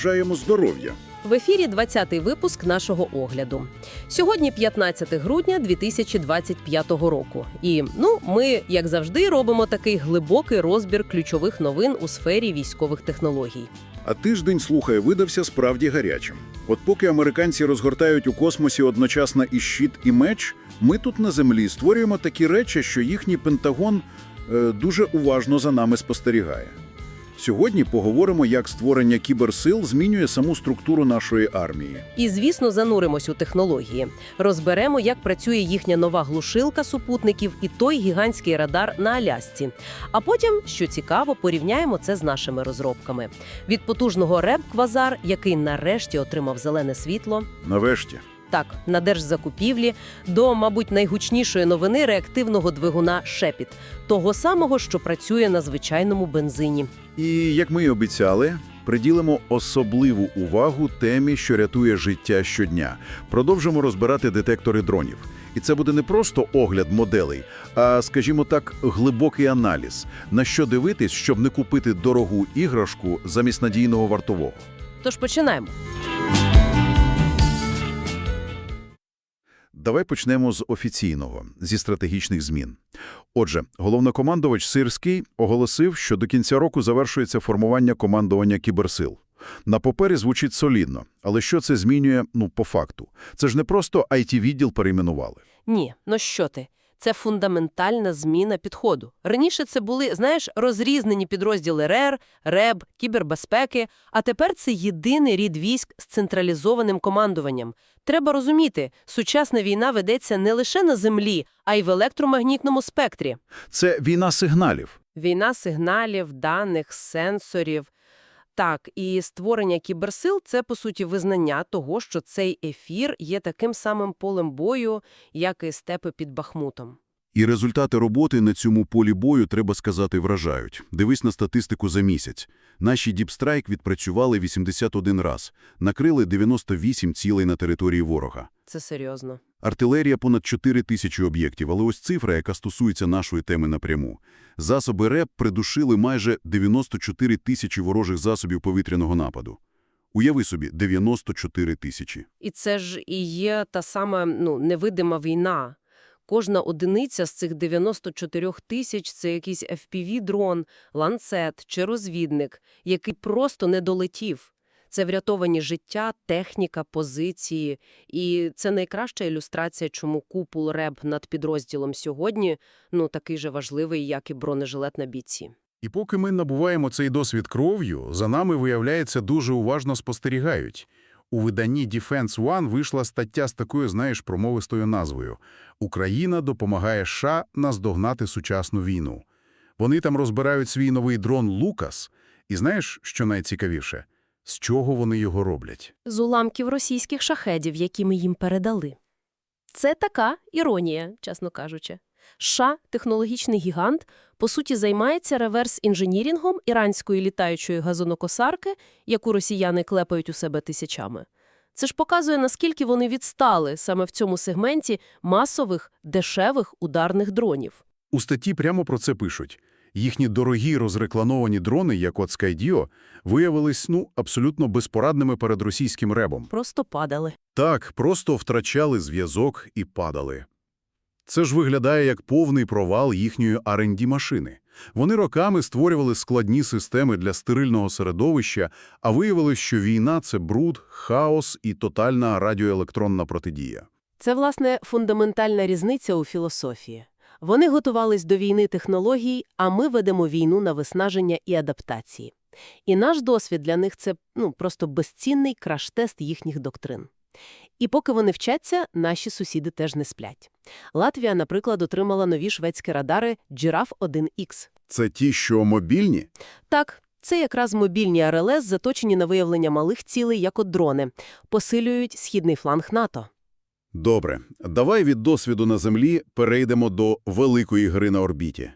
Бажаємо здоров'я! В ефірі 20-й випуск нашого огляду. Сьогодні 15 грудня 2025 року. І ну, ми, як завжди, робимо такий глибокий розбір ключових новин у сфері військових технологій. А тиждень, слухай, видався справді гарячим. От поки американці розгортають у космосі одночасно і щит, і меч, ми тут на землі створюємо такі речі, що їхній Пентагон е, дуже уважно за нами спостерігає. Сьогодні поговоримо, як створення кіберсил змінює саму структуру нашої армії. І, звісно, зануримось у технології. Розберемо, як працює їхня нова глушилка супутників і той гігантський радар на Алясці. А потім, що цікаво, порівняємо це з нашими розробками. Від потужного РЕБ Квазар, який нарешті отримав зелене світло, Нарешті. Так, на держзакупівлі, до, мабуть, найгучнішої новини реактивного двигуна Шепіт, того самого, що працює на звичайному бензині. І, як ми й обіцяли, приділимо особливу увагу темі, що рятує життя щодня. Продовжимо розбирати детектори дронів. І це буде не просто огляд моделей, а, скажімо так, глибокий аналіз, на що дивитись, щоб не купити дорогу іграшку замість надійного вартового. Тож починаємо. Давай почнемо з офіційного, зі стратегічних змін. Отже, головнокомандувач Сирський оголосив, що до кінця року завершується формування командування кіберсил. На папері звучить солідно, але що це змінює, ну, по факту? Це ж не просто IT-відділ перейменували. Ні, ну що ти? Це фундаментальна зміна підходу. Раніше це були, знаєш, розрізнені підрозділи РЕР, РЕБ, кібербезпеки, а тепер це єдиний рід військ з централізованим командуванням. Треба розуміти, сучасна війна ведеться не лише на землі, а й в електромагнітному спектрі. Це війна сигналів. Війна сигналів, даних, сенсорів. Так, і створення кіберсил – це, по суті, визнання того, що цей ефір є таким самим полем бою, як і степи під Бахмутом. І результати роботи на цьому полі бою, треба сказати, вражають. Дивись на статистику за місяць. Наші Діпстрайк відпрацювали 81 раз, накрили 98 цілей на території ворога. Це серйозно. Артилерія – понад 4 тисячі об'єктів, але ось цифра, яка стосується нашої теми напряму. Засоби РЕП придушили майже 94 тисячі ворожих засобів повітряного нападу. Уяви собі, 94 тисячі. І це ж і є та сама ну, невидима війна. Кожна одиниця з цих 94 тисяч – це якийсь FPV-дрон, ланцет чи розвідник, який просто не долетів. Це врятовані життя, техніка, позиції. І це найкраща ілюстрація, чому купол РЕБ над підрозділом сьогодні ну, такий же важливий, як і бронежилет на бійці. І поки ми набуваємо цей досвід кров'ю, за нами, виявляється, дуже уважно спостерігають. У виданні Defense One вийшла стаття з такою, знаєш, промовистою назвою «Україна допомагає США наздогнати сучасну війну». Вони там розбирають свій новий дрон «Лукас». І знаєш, що найцікавіше? З чого вони його роблять? З уламків російських шахедів, які ми їм передали. Це така іронія, чесно кажучи. США, технологічний гігант, по суті займається реверс-інженірінгом іранської літаючої газонокосарки, яку росіяни клепають у себе тисячами. Це ж показує, наскільки вони відстали саме в цьому сегменті масових, дешевих ударних дронів. У статті прямо про це пишуть. Їхні дорогі розрекламовані дрони, як от Skydio, виявились, ну, абсолютно безпорадними перед російським ребом. Просто падали. Так, просто втрачали зв'язок і падали. Це ж виглядає як повний провал їхньої R&D машини. Вони роками створювали складні системи для стерильного середовища, а виявилось, що війна – це бруд, хаос і тотальна радіоелектронна протидія. Це, власне, фундаментальна різниця у філософії. Вони готувались до війни технологій, а ми ведемо війну на виснаження і адаптації. І наш досвід для них – це ну, просто безцінний краш-тест їхніх доктрин. І поки вони вчаться, наші сусіди теж не сплять. Латвія, наприклад, отримала нові шведські радари Giraffe-1X. Це ті, що мобільні? Так, це якраз мобільні РЛС, заточені на виявлення малих цілей, як от дрони, посилюють східний фланг НАТО. Добре, давай від досвіду на землі перейдемо до великої гри на орбіті.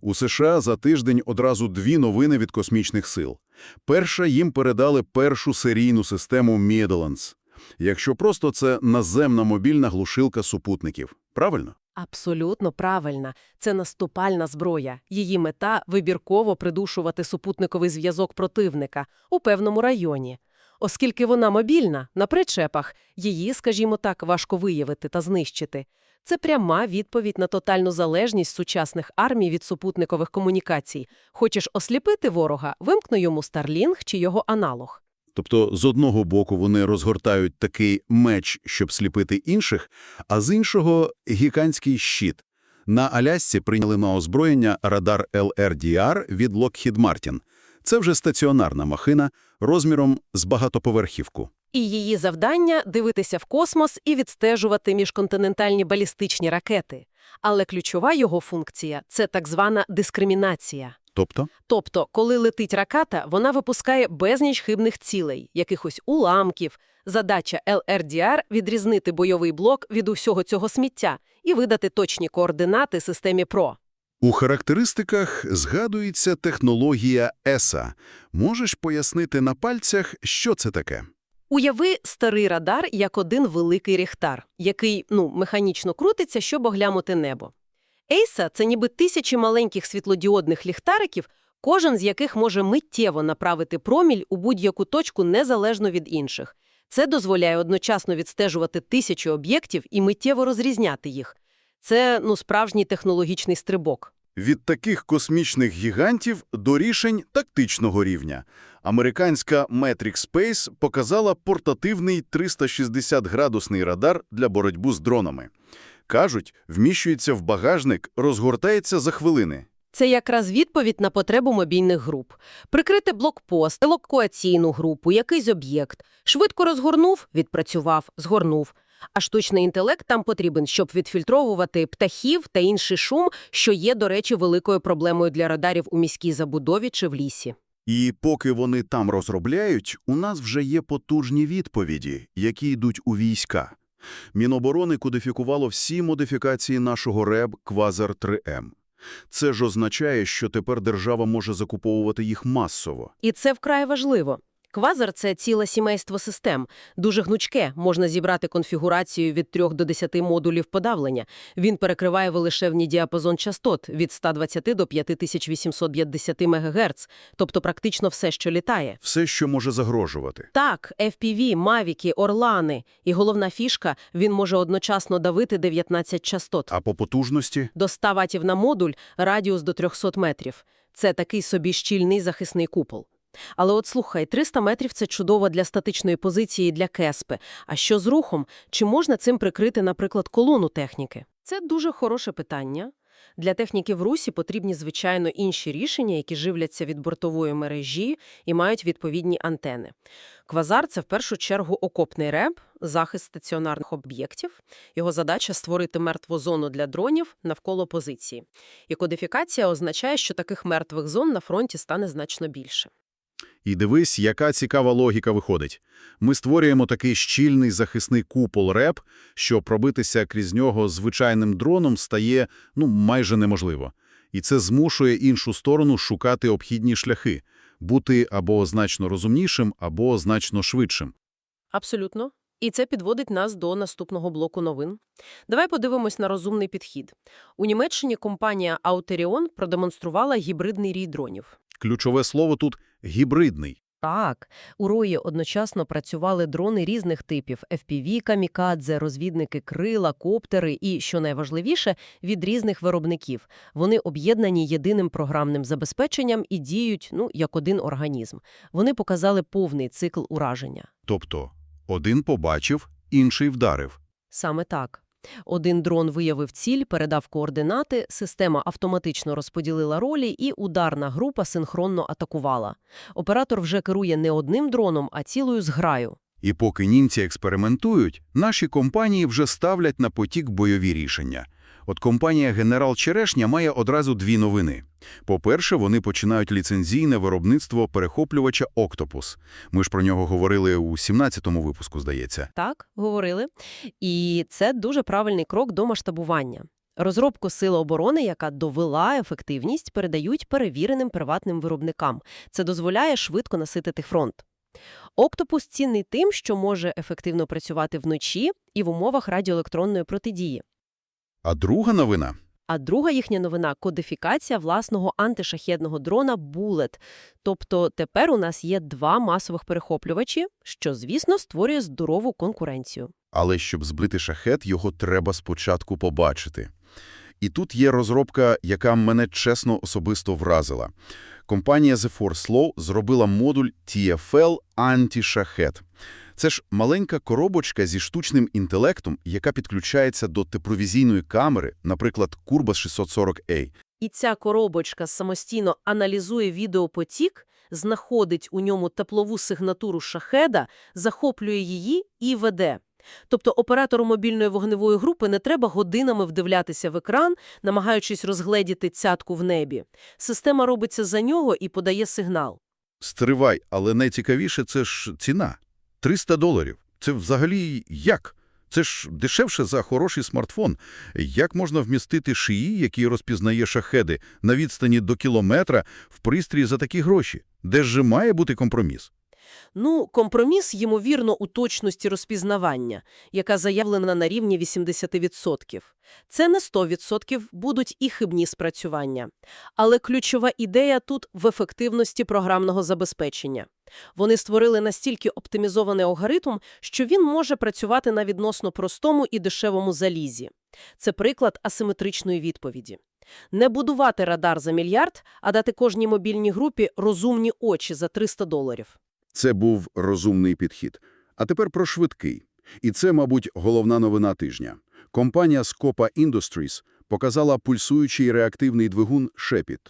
У США за тиждень одразу дві новини від космічних сил. Перша їм передали першу серійну систему Midlands. Якщо просто це наземна мобільна глушилка супутників. Правильно? Абсолютно правильно. Це наступальна зброя. Її мета – вибірково придушувати супутниковий зв'язок противника у певному районі. Оскільки вона мобільна, на причепах, її, скажімо так, важко виявити та знищити. Це пряма відповідь на тотальну залежність сучасних армій від супутникових комунікацій. Хочеш осліпити ворога, вимкни йому Starlink чи його аналог. Тобто, з одного боку вони розгортають такий меч, щоб сліпити інших, а з іншого – гігантський щит. На Алясці прийняли на озброєння радар LRDR від Lockheed Martin. Це вже стаціонарна махина розміром з багатоповерхівку. І її завдання – дивитися в космос і відстежувати міжконтинентальні балістичні ракети. Але ключова його функція – це так звана дискримінація. Тобто? Тобто, коли летить ракета, вона випускає безніч хибних цілей, якихось уламків. Задача LRDR – відрізнити бойовий блок від усього цього сміття і видати точні координати системі ПРО. У характеристиках згадується технологія ESA. Можеш пояснити на пальцях, що це таке? Уяви старий радар як один великий ріхтар, який, ну, механічно крутиться, щоб оглянути небо. Ейса – це ніби тисячі маленьких світлодіодних ліхтариків, кожен з яких може миттєво направити проміль у будь-яку точку незалежно від інших. Це дозволяє одночасно відстежувати тисячі об'єктів і миттєво розрізняти їх. Це, ну, справжній технологічний стрибок. Від таких космічних гігантів до рішень тактичного рівня. Американська Matrix Space показала портативний 360-градусний радар для боротьби з дронами. Кажуть, вміщується в багажник, розгортається за хвилини. Це якраз відповідь на потребу мобільних груп. Прикрити блокпост, евакуаційну групу, якийсь об'єкт. Швидко розгорнув, відпрацював, згорнув. А штучний інтелект там потрібен, щоб відфільтровувати птахів та інший шум, що є, до речі, великою проблемою для радарів у міській забудові чи в лісі. І поки вони там розробляють, у нас вже є потужні відповіді, які йдуть у війська. Міноборони кодифікувало всі модифікації нашого РЕБ Квазар 3М. Це ж означає, що тепер держава може закуповувати їх масово. І це вкрай важливо. Квазар – це ціле сімейство систем. Дуже гнучке, можна зібрати конфігурацію від 3 до 10 модулів подавлення. Він перекриває велишевний діапазон частот від 120 до 5850 МГц, тобто практично все, що літає. Все, що може загрожувати. Так, FPV, мавіки, орлани. І головна фішка – він може одночасно давити 19 частот. А по потужності? До 100 ватів на модуль, радіус до 300 метрів. Це такий собі щільний захисний купол. Але от слухай, 300 метрів – це чудово для статичної позиції для кеспи. А що з рухом? Чи можна цим прикрити, наприклад, колону техніки? Це дуже хороше питання. Для техніки в Русі потрібні, звичайно, інші рішення, які живляться від бортової мережі і мають відповідні антени. Квазар – це в першу чергу окопний реб, захист стаціонарних об'єктів. Його задача – створити мертву зону для дронів навколо позиції. І кодифікація означає, що таких мертвих зон на фронті стане значно більше. І дивись, яка цікава логіка виходить. Ми створюємо такий щільний захисний купол РЕП, що пробитися крізь нього звичайним дроном стає ну, майже неможливо. І це змушує іншу сторону шукати обхідні шляхи, бути або значно розумнішим, або значно швидшим. Абсолютно. І це підводить нас до наступного блоку новин. Давай подивимось на розумний підхід. У Німеччині компанія Auterion продемонструвала гібридний рій дронів. Ключове слово тут – гібридний. Так, у рої одночасно працювали дрони різних типів – FPV, камікадзе, розвідники крила, коптери і, що найважливіше, від різних виробників. Вони об'єднані єдиним програмним забезпеченням і діють, ну, як один організм. Вони показали повний цикл ураження. Тобто один побачив, інший вдарив. Саме так. Один дрон виявив ціль, передав координати, система автоматично розподілила ролі і ударна група синхронно атакувала. Оператор вже керує не одним дроном, а цілою зграю. І поки німці експериментують, наші компанії вже ставлять на потік бойові рішення. От компанія «Генерал Черешня» має одразу дві новини. По-перше, вони починають ліцензійне виробництво перехоплювача «Октопус». Ми ж про нього говорили у 17-му випуску, здається. Так, говорили. І це дуже правильний крок до масштабування. Розробку Сили оборони, яка довела ефективність, передають перевіреним приватним виробникам. Це дозволяє швидко наситити фронт. Октопус цінний тим, що може ефективно працювати вночі і в умовах радіоелектронної протидії. А друга новина? А друга їхня новина – кодифікація власного антишахедного дрона «Булет». Тобто тепер у нас є два масових перехоплювачі, що, звісно, створює здорову конкуренцію. Але щоб збити шахет, його треба спочатку побачити. І тут є розробка, яка мене чесно особисто вразила. Компанія The Force Law зробила модуль TFL Anti-Shahed. Це ж маленька коробочка зі штучним інтелектом, яка підключається до тепловізійної камери, наприклад, Kurbas 640A. І ця коробочка самостійно аналізує відеопотік, знаходить у ньому теплову сигнатуру шахеда, захоплює її і веде. Тобто оператору мобільної вогневої групи не треба годинами вдивлятися в екран, намагаючись розгледіти цятку в небі. Система робиться за нього і подає сигнал. Стривай, але найцікавіше – це ж ціна. 300 доларів. Це взагалі як? Це ж дешевше за хороший смартфон. Як можна вмістити шиї, який розпізнає шахеди, на відстані до кілометра в пристрій за такі гроші? Де ж має бути компроміс? Ну, компроміс, ймовірно, у точності розпізнавання, яка заявлена на рівні 80%. Це не 100%, будуть і хибні спрацювання. Але ключова ідея тут в ефективності програмного забезпечення. Вони створили настільки оптимізований алгоритм, що він може працювати на відносно простому і дешевому залізі. Це приклад асиметричної відповіді. Не будувати радар за мільярд, а дати кожній мобільній групі розумні очі за 300 доларів. Це був розумний підхід. А тепер про швидкий. І це, мабуть, головна новина тижня. Компанія Scopa Industries показала пульсуючий реактивний двигун «Шепіт».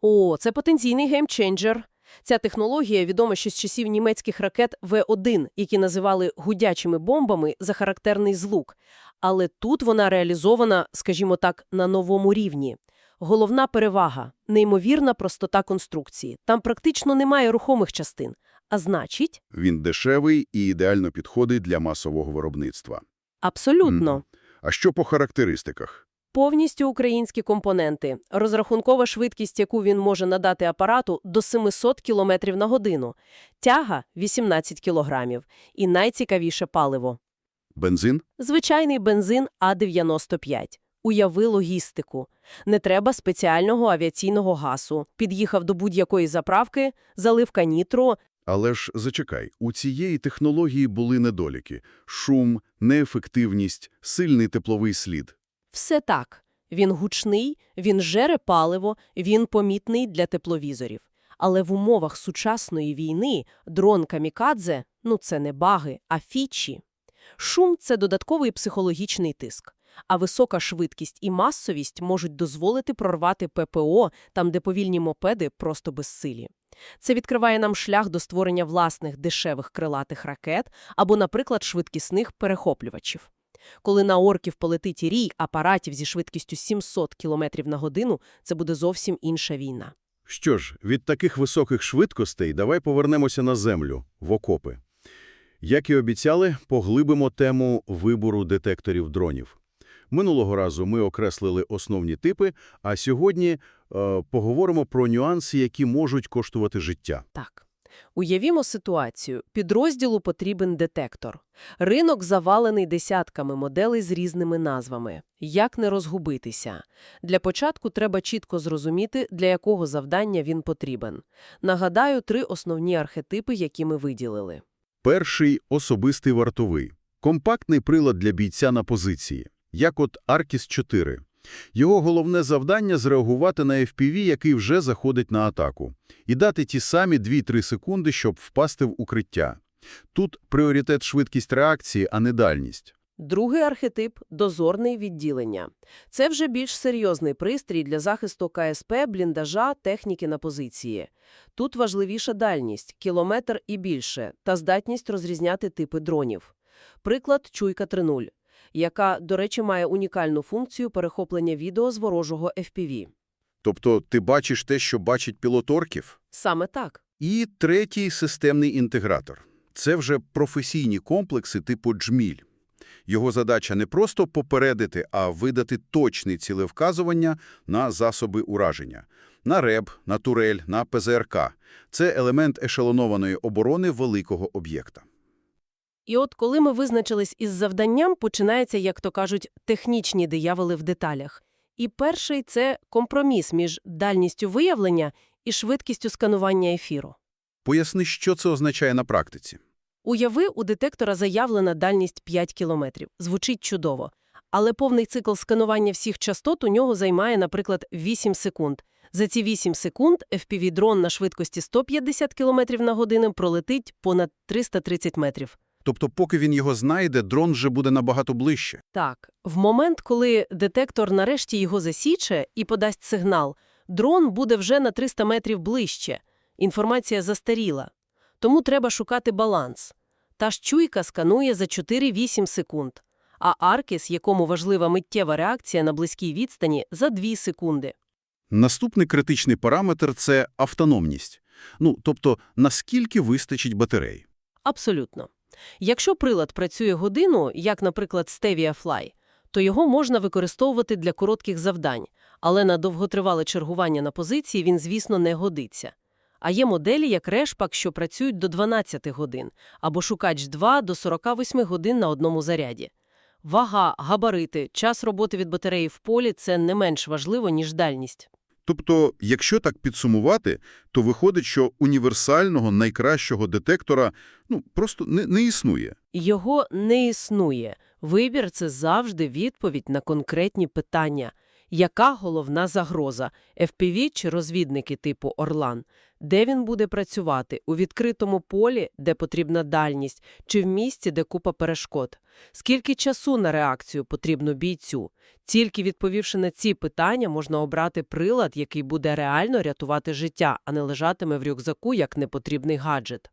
О, це потенційний геймченджер. Ця технологія відома ще з часів німецьких ракет В-1, які називали гудячими бомбами за характерний звук. Але тут вона реалізована, скажімо так, на новому рівні. Головна перевага – неймовірна простота конструкції. Там практично немає рухомих частин. А значить, Він дешевий і ідеально підходить для масового виробництва. абсолютно. Мгм. А що по характеристиках? Повністю українські компоненти. Розрахункова швидкість, яку він може надати апарату, до 700 км на годину. Тяга – 18 кілограмів. І найцікавіше паливо. Бензин? Звичайний бензин А-95. Уяви логістику. Не треба спеціального авіаційного гасу. Під'їхав до будь-якої заправки, заливка нітро. Але ж зачекай, у цієї технології були недоліки. Шум, неефективність, сильний тепловий слід. Все так. Він гучний, він жере паливо, він помітний для тепловізорів. Але в умовах сучасної війни дрон камікадзе – ну це не баги, а фічі. Шум – це додатковий психологічний тиск. А висока швидкість і масовість можуть дозволити прорвати ППО, там, де повільні мопеди просто безсилі. Це відкриває нам шлях до створення власних дешевих крилатих ракет або, наприклад, швидкісних перехоплювачів. Коли на орків полетить рій апаратів зі швидкістю 700 км на годину, це буде зовсім інша війна. Що ж, від таких високих швидкостей давай повернемося на землю, в окопи. Як і обіцяли, поглибимо тему вибору детекторів дронів. Минулого разу ми окреслили основні типи, а сьогодні поговоримо про нюанси, які можуть коштувати життя. Так. Уявімо ситуацію. Підрозділу потрібен детектор. Ринок завалений десятками моделей з різними назвами. Як не розгубитися? Для початку треба чітко зрозуміти, для якого завдання він потрібен. Нагадаю, три основні архетипи, які ми виділили. Перший – особистий вартовий. Компактний прилад для бійця на позиції, як от Аркіс-4. Його головне завдання – зреагувати на FPV, який вже заходить на атаку, і дати ті самі 2-3 секунди, щоб впасти в укриття. Тут пріоритет швидкість реакції, а не дальність. Другий архетип – дозорний відділення. Це вже більш серйозний пристрій для захисту КСП, бліндажа, техніки на позиції. Тут важливіша дальність – кілометр і більше, та здатність розрізняти типи дронів. Приклад «Чуйка 3.0», яка, до речі, має унікальну функцію перехоплення відео з ворожого FPV. Тобто ти бачиш те, що бачить пілот орків? Саме так. І третій – системний інтегратор. Це вже професійні комплекси типу «Джміль». Його задача не просто попередити, а видати точне цілевказування на засоби ураження. На РЕБ, на турель, на ПЗРК. Це елемент ешелонованої оборони великого об'єкта. І от коли ми визначились із завданням, починається, як то кажуть, технічні дияволи в деталях. І перший – це компроміс між дальністю виявлення і швидкістю сканування ефіру. Поясни, що це означає на практиці. Уяви, у детектора заявлена дальність 5 кілометрів. Звучить чудово. Але повний цикл сканування всіх частот у нього займає, наприклад, 8 секунд. За ці 8 секунд FPV-дрон на швидкості 150 км на годину пролетить понад 330 метрів. Тобто, поки він його знайде, дрон вже буде набагато ближче. Так, в момент, коли детектор нарешті його засіче і подасть сигнал, дрон буде вже на 300 метрів ближче. Інформація застаріла. Тому треба шукати баланс. Та ж чуйка сканує за 4-8 секунд, а Аркіс, якому важлива миттєва реакція на близькій відстані, за 2 секунди. Наступний критичний параметр – це автономність. Ну, тобто, наскільки вистачить батарей. Абсолютно. Якщо прилад працює годину, як, наприклад, Stevia Fly, то його можна використовувати для коротких завдань, але на довготривале чергування на позиції він, звісно, не годиться. А є моделі, як Решпак, що працюють до 12 годин, або Шукач 2 до 48 годин на одному заряді. Вага, габарити, час роботи від батареї в полі – це не менш важливо, ніж дальність. Тобто, якщо так підсумувати, то виходить, що універсального найкращого детектора ну, просто не, не існує. Його не існує. Вибір – це завжди відповідь на конкретні питання. Яка головна загроза – FPV чи розвідники типу «Орлан»? Де він буде працювати? У відкритому полі, де потрібна дальність, чи в місці, де купа перешкод? Скільки часу на реакцію потрібно бійцю? Тільки відповівши на ці питання, можна обрати прилад, який буде реально рятувати життя, а не лежатиме в рюкзаку як непотрібний гаджет.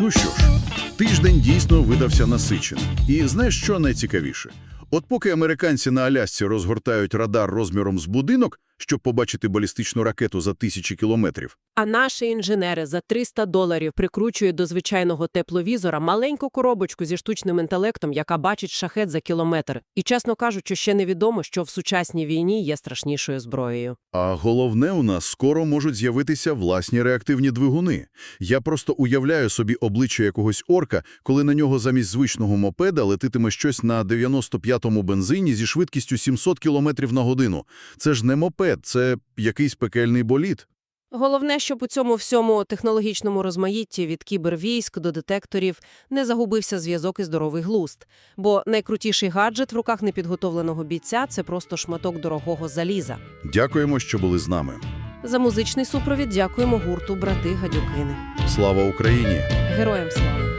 Ну що ж, тиждень дійсно видався насиченим. І знаєш, що найцікавіше? От поки американці на Алясці розгортають радар розміром з будинок, щоб побачити балістичну ракету за тисячі кілометрів, А наші інженери за 300 доларів прикручують до звичайного тепловізора маленьку коробочку зі штучним інтелектом, яка бачить шахет за кілометр. І, чесно кажучи, ще невідомо, що в сучасній війні є страшнішою зброєю. А головне, у нас скоро можуть з'явитися власні реактивні двигуни. Я просто уявляю собі обличчя якогось орка, коли на нього замість звичного мопеда летитиме щось на 95-му бензині зі швидкістю 700 км на годину. Це ж не мопед, це якийсь пекельний болід. Головне, щоб у цьому всьому технологічному розмаїтті від кібервійськ до детекторів не загубився зв'язок і здоровий глузд. Бо найкрутіший гаджет в руках непідготовленого бійця – це просто шматок дорогого заліза. Дякуємо, що були з нами. За музичний супровід дякуємо гурту «Брати Гадюкини». Слава Україні! Героям слава!